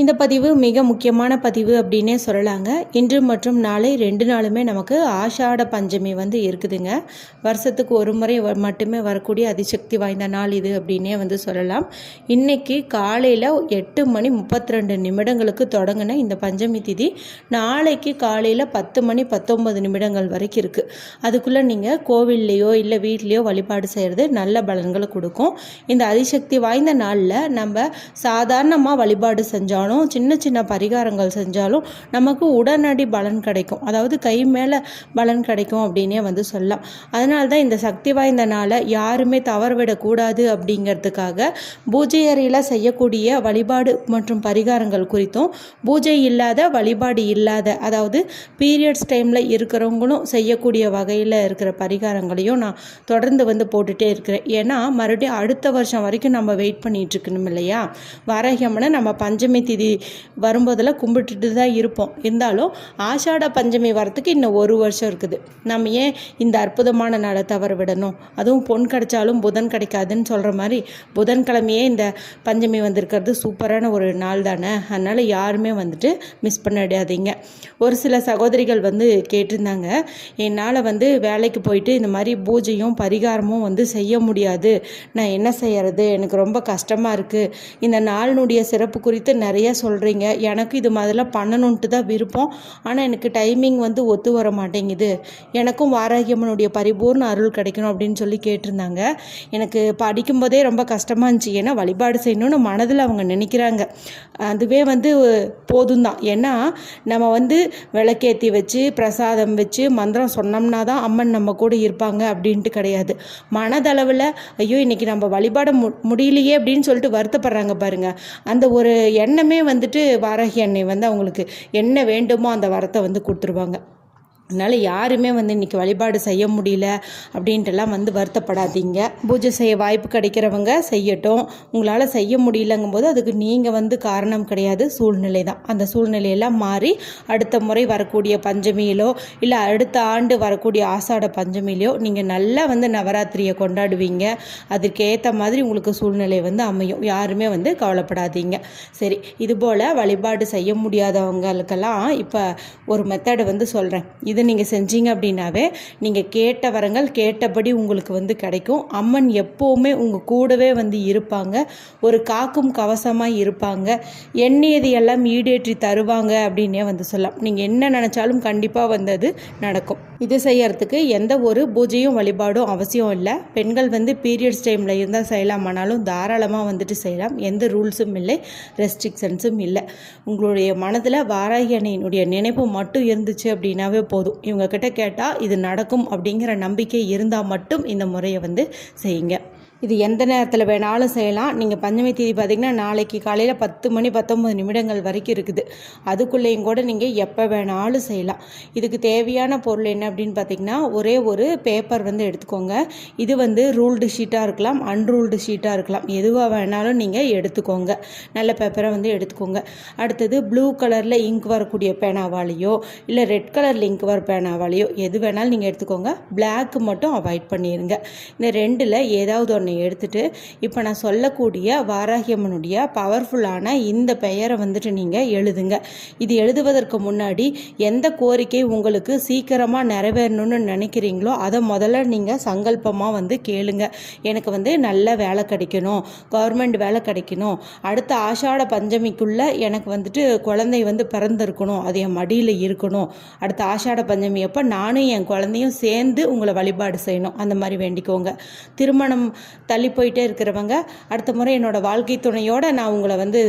இந்த பதிவு மிக முக்கியமான பதிவு அப்படின்னே சொல்லலாங்க. இன்று மற்றும் நாளை ரெண்டு நாளுமே நமக்கு ஆஷாட பஞ்சமி வந்து இருக்குதுங்க. வருஷத்துக்கு ஒரு முறை மட்டுமே வரக்கூடிய அதிசக்தி வாய்ந்த நாள் இது அப்படின்னே வந்து சொல்லலாம். இன்னைக்கு காலையில் எட்டு மணி முப்பத்தி ரெண்டு நிமிடங்களுக்கு தொடங்கின இந்த பஞ்சமி திதி நாளைக்கு காலையில் பத்து மணி பத்தொம்பது நிமிடங்கள் வரைக்கும் இருக்குது அதுக்குள்ளே நீங்கள் கோவில்லையோ இல்லை வீட்லேயோ வழிபாடு செய்கிறது நல்ல பலன்களை கொடுக்கும். இந்த அதிசக்தி வாய்ந்த நாளில் நம்ம சாதாரணமாக வழிபாடு செஞ்சாலும் சின்ன சின்ன பரிகாரங்கள் செஞ்சாலும் நமக்கு உடனடி பலன் கிடைக்கும். அதாவது கை மேலே பலன் கிடைக்கும் அப்படின்னே வந்து சொல்லலாம். அதனால தான் இந்த சக்தி வாய்ந்த நாளை யாருமே தவறவிடக்கூடாது அப்படிங்கிறதுக்காக பூஜை அறையில் செய்யக்கூடிய வழிபாடு மற்றும் பரிகாரங்கள் குறித்தும் பூஜை இல்லாத வழிபாடு இல்லாத அதாவது பீரியட்ஸ் டைமில் இருக்கிறவங்களும் செய்யக்கூடிய வகையில் இருக்கிற பரிகாரங்களையும் நான் தொடர்ந்து வந்து போட்டுகிட்டே இருக்கிறேன். ஏன்னா மறுபடியும் அடுத்த வருஷம் வரைக்கும் நம்ம வெயிட் பண்ணிட்டு இருக்கணும் இல்லையா? வாராகியம்மனை நம்ம பஞ்சமி திதி வரும்போதெல்லாம் கும்பிட்டுட்டு தான் இருப்போம். இருந்தாலும் ஆஷாட பஞ்சமி வரத்துக்கு இன்னும் ஒரு வருஷம் இருக்குது. நம்ம ஏன் இந்த அற்புதமான நாளை தவற விடணும்? அதுவும் பொன் கிடைச்சாலும் புதன் கிடைக்காதுன்னு சொல்கிற மாதிரி புதன்கிழமையே இந்த பஞ்சமி வந்திருக்கிறது சூப்பரான ஒரு நாள் தானே? அதனால் யாருமே வந்துட்டு மிஸ் பண்ணிடாதீங்க. ஒரு சில சகோதரிகள் வந்து கேட்டிருந்தாங்க என்னால் வந்து வேலைக்கு போயிட்டு இந்த மாதிரி பூஜையும் பரிகாரமும் வந்து செய்ய முடியாது. நான் என்ன செய்யறது? எனக்கு ரொம்ப கஷ்டமாக இருக்குது இந்த நாளினுடைய சிறப்பு குறித்து நிறைய சொல்கிறீங்க எனக்கு இது மாதிரிலாம் பண்ணணுன்ட்டு தான் விருப்பம். ஆனால் எனக்கு டைமிங் வந்து ஒத்து வர மாட்டேங்குது. எனக்கும் வாராகியம்மனுடைய பரிபூர்ண அருள் கிடைக்கணும் அப்படின்னு சொல்லி கேட்டிருந்தாங்க. எனக்கு படிக்கும்போதே ரொம்ப கஷ்டமாக இருந்துச்சு. ஏன்னா வழிபாடு செய்யணும்னு மனதில் அவங்க நினைக்கிறாங்க. அதுவே வந்து போதும் தான் ஏன்னா நம்ம வந்து விளக்கேற்றி வச்சு பிரசாதம் வச்சு மந்திரம் சொன்னோம்னா தான் அம்மன் நம்ம கூட இருப்பாங்க அப்படின்ட்டு கிடையாது. மனதளவில் ஐயோ இன்னைக்கு நம்ம வழிபாட மு முடியலையே அப்படின்னு சொல்லிட்டு வருத்தப்படுறாங்க பாருங்க. அந்த ஒரு எண்ணமே வந்துட்டு வாராகி அன்னை வந்து அவங்களுக்கு என்ன வேண்டுமோ அந்த வரத்தை வந்து கொடுத்துருவாங்க. அதனால் யாருமே வந்து இன்றைக்கி வழிபாடு செய்ய முடியல அப்படின்ட்டுலாம் வந்து வருத்தப்படாதீங்க. பூஜை செய்ய வாய்ப்பு கிடைக்கிறவங்க செய்யட்டும். உங்களால் செய்ய முடியலங்கும் போது அதுக்கு நீங்கள் வந்து காரணம் கிடையாது. சூழ்நிலை தான். அந்த சூழ்நிலையெல்லாம் மாறி அடுத்த முறை வரக்கூடிய பஞ்சமியிலோ இல்லை அடுத்த ஆண்டு வரக்கூடிய ஆசாட பஞ்சமியிலையோ நீங்கள் நல்லா வந்து நவராத்திரியை கொண்டாடுவீங்க. அதுக்கேற்ற மாதிரி உங்களுக்கு சூழ்நிலை வந்து அமையும். யாருமே வந்து கவலைப்படாதீங்க. சரி இதுபோல் வழிபாடு செய்ய முடியாதவங்களுக்கெல்லாம் இப்போ ஒரு மெத்தடு வந்து சொல்கிறேன் இது நீங்கள் செஞ்சீங்க அப்படின்னாவே நீங்கள் கேட்ட வரங்கள் கேட்டபடி உங்களுக்கு வந்து கிடைக்கும். அம்மன் எப்போவுமே உங்கள் கூடவே வந்து இருப்பாங்க. ஒரு காக்கும் கவசமாக இருப்பாங்க. எண்ணியது எல்லாம் ஈடேற்றி தருவாங்க அப்படின்னே வந்து சொல்லலாம். நீங்கள் என்ன நினச்சாலும் கண்டிப்பாக வந்து அது நடக்கும். இது செய்யறதுக்கு எந்த ஒரு பூஜையும் வழிபாடும் அவசியம் இல்லை. பெண்கள் வந்து பீரியட்ஸ் டைமில் இருந்தால் செய்யலாமானாலும் தாராளமாக வந்துட்டு செய்யலாம். எந்த ரூல்ஸும் இல்லை ரெஸ்ட்ரிக்ஷன்ஸும் இல்லை. உங்களுடைய மனதில் வாராகி அன்னையினுடைய நினைப்பு மட்டும் இருந்துச்சு அப்படின்னாவே போதும். இவங்க கிட்ட கேட்டால் இது நடக்கும் அப்படிங்கிற நம்பிக்கை இருந்தால் மட்டும் இந்த முறையை வந்து செய்யுங்க. இது எந்த நேரத்தில் வேணாலும் செய்யலாம். நீங்கள் பஞ்சமி தேதி பார்த்தீங்கன்னா நாளைக்கு காலையில் பத்து மணி பத்தொம்பது நிமிடங்கள் வரைக்கும் இருக்குது. அதுக்குள்ளேயும் கூட நீங்கள் எப்போ வேணாலும் செய்யலாம். இதுக்கு தேவையான பொருள் என்ன அப்படின்னு பார்த்தீங்கன்னா ஒரே ஒரு பேப்பர் வந்து எடுத்துக்கோங்க. இது வந்து ரூல்டு ஷீட்டாக இருக்கலாம் அன்ரூல்டு ஷீட்டாக இருக்கலாம். எதுவாக வேணாலும் நீங்கள் எடுத்துக்கோங்க. நல்ல பேப்பரை வந்து எடுத்துக்கோங்க. அடுத்தது ப்ளூ கலரில் இங்க் வரக்கூடிய பேனாவாலேயோ இல்லை ரெட் கலரில் இங்க் வர பேனாவாலேயோ எது வேணாலும் நீங்கள் எடுத்துக்கோங்க. பிளாக் மட்டும் அவாய்ட் பண்ணிடுங்க இந்த ரெண்டில் ஏதாவது ஒன்று எடுத்துட்டு இப்போ நான் சொல்லக்கூடிய வாராகியம்மனுடைய பவர்ஃபுல்லான இந்த பெயரை வந்துட்டு நீங்கள் எழுதுங்க. இது எழுதுவதற்கு முன்னாடி எந்த கோரிக்கை உங்களுக்கு சீக்கிரமாக நிறைவேறணும்னு நினைக்கிறீங்களோ அதை முதல்ல நீங்கள் சங்கல்பமாக வந்து கேளுங்க. எனக்கு வந்து நல்ல வேலை கிடைக்கணும் கவர்மெண்ட் வேலை கிடைக்கணும். அடுத்த ஆஷாட பஞ்சமிக்குள்ளே எனக்கு வந்துட்டு குழந்தை வந்து பிறந்திருக்கணும் அது என் மடியில் இருக்கணும். அடுத்த ஆஷாட பஞ்சமி அப்போ நானும் என் குழந்தையும் சேர்ந்து உங்களை வழிபாடு செய்யணும். அந்த மாதிரி வேண்டிக்கோங்க. திருமணம் தள்ளி போயிட்டே இருக்கிறவங்க அடுத்த முறை என்னோட வாழ்க்கை துணையோட நான் உங்களை வந்து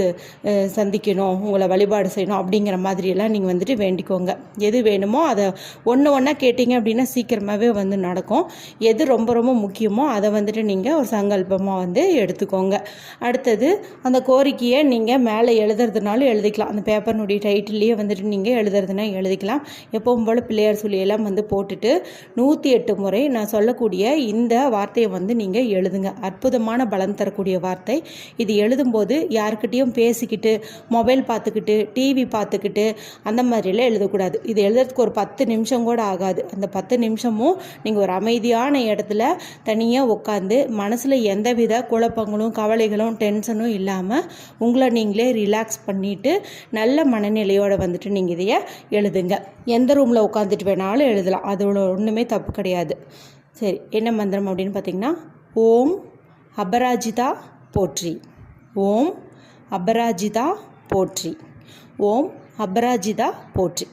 சந்திக்கணும் உங்களை வழிபாடு செய்யணும் அப்படிங்கிற மாதிரியெல்லாம் நீங்கள் வந்துட்டு வேண்டிக்கோங்க. எது வேணுமோ அதை ஒன்று ஒன்றா கேட்டிங்க அப்படின்னா சீக்கிரமாகவே வந்து நடக்கும். எது ரொம்ப ரொம்ப முக்கியமோ அதை வந்துட்டு நீங்கள் ஒரு சங்கல்பமாக வந்து எடுத்துக்கோங்க. அடுத்தது அந்த கோரிக்கையை நீங்கள் மேலே எழுதுறதுனாலும் எழுதிக்கலாம். அந்த பேப்பர்னுடைய டைட்டில்லையே வந்துட்டு நீங்கள் எழுதுறதுனா எழுதிக்கலாம். எப்பவும் போல் பிள்ளையார் சொல்லியெல்லாம் வந்து போட்டுட்டு நூற்றி எட்டு முறை நான் சொல்லக்கூடிய இந்த வார்த்தையை வந்து நீங்கள் எழுதுங்க. அற்புதமான பலன் தரக்கூடிய வார்த்தை. இது எழுதும்போது யாருக்கிட்டேயும் பேசிக்கிட்டு மொபைல் பார்த்துக்கிட்டு டிவி பார்த்துக்கிட்டு அந்த மாதிரிலாம் எழுதக்கூடாது. இது எழுதுறதுக்கு ஒரு பத்து நிமிஷம் கூட ஆகாது. அந்த பத்து நிமிஷமும் நீங்கள் ஒரு அமைதியான இடத்துல தனியாக உட்காந்து மனசில் எந்தவித குழப்பங்களும் கவலைகளும் டென்ஷனும் இல்லாமல் உங்களை நீங்களே ரிலாக்ஸ் பண்ணிவிட்டு நல்ல மனநிலையோடு வந்துட்டு நீங்கள் இதைய எழுதுங்க. எந்த ரூமில் உட்காந்துட்டு வேணாலும் எழுதலாம். அதோட ஒன்றுமே தப்பு கிடையாது. சரி என்ன மந்திரம் அப்படின்னு பார்த்தீங்கன்னா ஓம் அபராஜிதா போற்றி. ஓம் அபராஜிதா போற்றி. ஓம் அபராஜிதா போற்றி.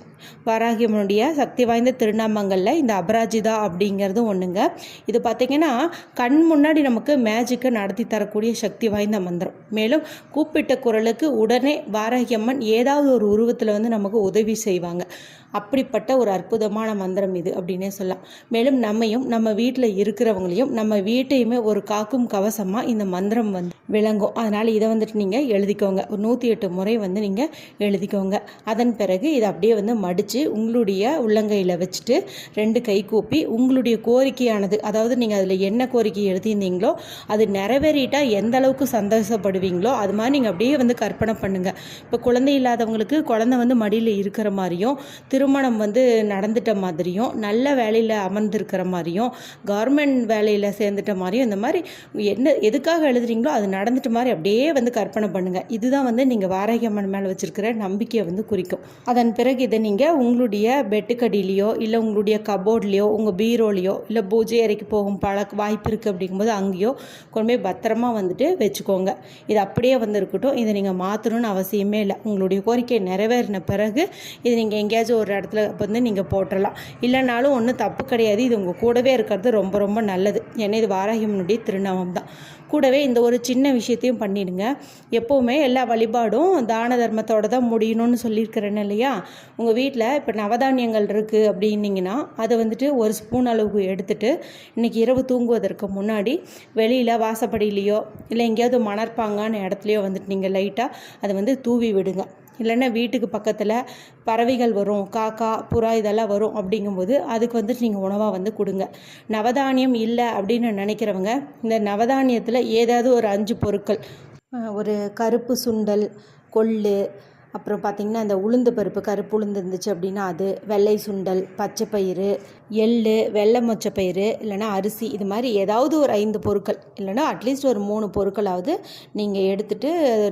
வராகியம்மனுடைய சக்தி வாய்ந்த திருநாமங்களில் இந்த அபராஜிதா அப்படிங்கிறதும் ஒன்றுங்க இது பார்த்திங்கன்னா கண் முன்னாடி நமக்கு மேஜிக்கை நடத்தி தரக்கூடிய சக்தி வாய்ந்த மந்திரம். மேலும் கூப்பிட்ட குரலுக்கு உடனே வாராகியம்மன் ஏதாவது ஒரு உருவத்தில் வந்து நமக்கு உதவி செய்வாங்க. அப்படிப்பட்ட ஒரு அற்புதமான மந்திரம் இது அப்படின்னே சொல்லலாம். மேலும் நம்மையும் நம்ம வீட்டில் இருக்கிறவங்களையும் நம்ம வீட்டையுமே ஒரு காக்கும் கவசமாக இந்த மந்திரம் வந்து விளங்கும். அதனால் இதை வந்துட்டு நீங்கள் எழுதிக்கோங்க. ஒரு நூற்றி எட்டு முறை வந்து நீங்கள் எழுதிக்கோங்க. அதன் பிறகு இதை அப்படியே வந்து மடித்து உங்களுடைய உள்ளங்கையில் வச்சுட்டு ரெண்டு கை கூப்பி உங்களுடைய கோரிக்கையானது அதாவது நீங்கள் அதில் என்ன கோரிக்கை எழுதியிருந்தீங்களோ அது நிறைவேறிட்டால் எந்த அளவுக்கு சந்தோஷப்படுவீங்களோ அது மாதிரி நீங்கள் அப்படியே வந்து கற்பனை பண்ணுங்கள் இப்போ குழந்தை இல்லாதவங்களுக்கு குழந்தை வந்து மடியில் இருக்கிற மாதிரியும் திருமணம் வந்து நடந்துட்ட மாதிரியும் நல்ல வேலையில் அமர்ந்திருக்கிற மாதிரியும் கவர்மெண்ட் வேலையில் சேர்ந்துட்ட மாதிரியும் இந்த மாதிரி என்ன எதுக்காக எழுதுறீங்களோ அது நடந்துட்ட மாதிரி அப்படியே வந்து கற்பனை பண்ணுங்கள் இதுதான் வந்து நீங்கள் வாராகியம்மன் மேலே வச்சுருக்கிற நம்பிக்கையை வந்து குறிக்கும். அதன் பிறகு இதை நீங்கள் உங்களுடைய பெட்டுக்கடியிலையோ இல்லை உங்களுடைய கபோர்ட்லேயோ உங்கள் பீரோலையோ இல்லை பூஜை அறைக்கு போகும் பழ வாய்ப்பு இருக்குது அப்படிங்கும்போது அங்கேயோ கொண்டு போய் பத்திரமா வந்துட்டு வச்சுக்கோங்க. இது அப்படியே வந்து இருக்கட்டும் இதை நீங்கள் மாற்றணும்னு அவசியமே இல்லை. உங்களுடைய கோரிக்கை நிறைவேறின பிறகு இது நீங்கள் எங்கேயாச்சும் ஒரு இடத்துல வந்து நீங்கள் போட்டுடலாம் இல்லைனாலும் ஒன்றும் தப்பு கிடையாது. இது உங்கள் கூடவே இருக்கிறது ரொம்ப ரொம்ப நல்லது. ஏன்னா இது வாராகியம்னுடைய திருநாமம் தான். கூடவே இந்த ஒரு சின்ன விஷயத்தையும் பண்ணிடுங்க. எப்போவுமே எல்லா வழிபாடும் தான தர்மத்தோடு தான் முடியணும்னு சொல்லியிருக்கிறேன்னு இல்லையா? உங்கள் வீட்டில் இப்போ நவதானியங்கள் இருக்குது அப்படின்னிங்கன்னா அதை வந்துட்டு ஒரு ஸ்பூன் அளவுக்கு எடுத்துகிட்டு இன்றைக்கி இரவு தூங்குவதற்கு முன்னாடி வெளியில் வாசப்படியிலையோ இல்லை எங்கேயாவது மணற்பாங்கான இடத்துலையோ வந்துட்டு நீங்கள் லைட்டாக அதை வந்து தூவி விடுங்க. இல்லைன்னா வீட்டுக்கு பக்கத்தில் பறவைகள் வரும் காக்கா புறா இதெல்லாம் வரும் அப்படிங்கும்போது அதுக்கு வந்துட்டு நீங்கள் உணவாக வந்து கொடுங்க. நவதானியம் இல்லை அப்படின்னு நினைக்கிறவங்க இந்த நவதானியத்தில் ஏதாவது ஒரு அஞ்சு பொருட்கள் ஒரு கருப்பு சுண்டல் கொள்ளு அப்புறம் பார்த்திங்கன்னா இந்த உளுந்து பருப்பு கருப்பு உளுந்து இருந்துச்சு அப்படின்னா அது வெள்ளை சுண்டல் பச்சை பயிறு எள் வெள்ளை மொச்சை பயிறு இல்லைனா அரிசி இது மாதிரி ஏதாவது ஒரு ஐந்து பொருட்கள் இல்லைனா அட்லீஸ்ட் ஒரு மூணு பொருட்களாவது நீங்கள் எடுத்துகிட்டு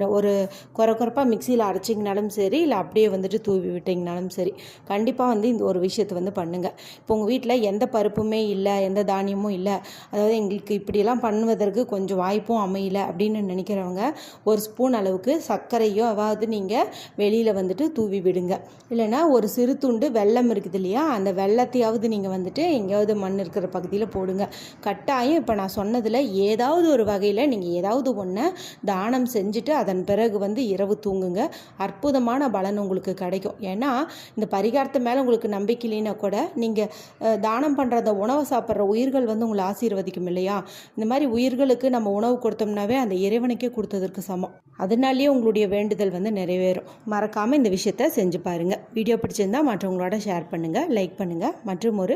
ஒரு குறை குறைப்பாக மிக்சியில் அரைச்சிங்கனாலும் சரி இல்லை அப்படியே வந்துட்டு தூவி விட்டிங்கனாலும் சரி கண்டிப்பாக வந்து இந்த ஒரு விஷயத்தை வந்து பண்ணுங்கள் இப்போ உங்கள் வீட்டில் எந்த பருப்புமே இல்லை எந்த தானியமும் இல்லை அதாவது எங்களுக்கு இப்படியெல்லாம் பண்ணுவதற்கு கொஞ்சம் வாய்ப்பும் அமையல அப்படின்னு நினைக்கிறவங்க ஒரு ஸ்பூன் அளவுக்கு சர்க்கரையோ அதாவது நீங்கள் வெளியில் வந்துட்டு தூவி விடுங்க. இல்லைனா ஒரு சிறு துண்டு வெள்ளம் இருக்குது இல்லையா அந்த வெள்ளத்தையாவது நீங்கள் வந்துட்டு எங்கேயாவது மண் இருக்கிற பகுதியில் போடுங்க. கட்டாயம் இப்போ நான் சொன்னதில் ஏதாவது ஒரு வகையில் நீங்கள் ஏதாவது ஒன்று தானம் செஞ்சுட்டு அதன் பிறகு வந்து இரவு தூங்குங்க. அற்புதமான பலன் உங்களுக்கு கிடைக்கும். ஏன்னா இந்த பரிகாரத்து மேலே உங்களுக்கு நம்பிக்கை இல்லைன்னா கூட நீங்கள் தானம் பண்ணுற அந்த உணவை சாப்பிட்ற உயிர்கள் வந்து உங்களை ஆசீர்வதிக்கும் இல்லையா? இந்த மாதிரி உயிர்களுக்கு நம்ம உணவு கொடுத்தோம்னாவே அந்த இறைவனுக்கே கொடுத்ததற்கு சமம். அதனாலேயே உங்களுடைய வேண்டுதல் வந்து நிறைவேறும். மறக்காமல் இந்த விஷயத்த செஞ்சு பாருங்கள் வீடியோ பிடிச்சிருந்தால் மற்றவங்களோட ஷேர் பண்ணுங்கள் லைக் பண்ணுங்கள் மற்றும் ஒரு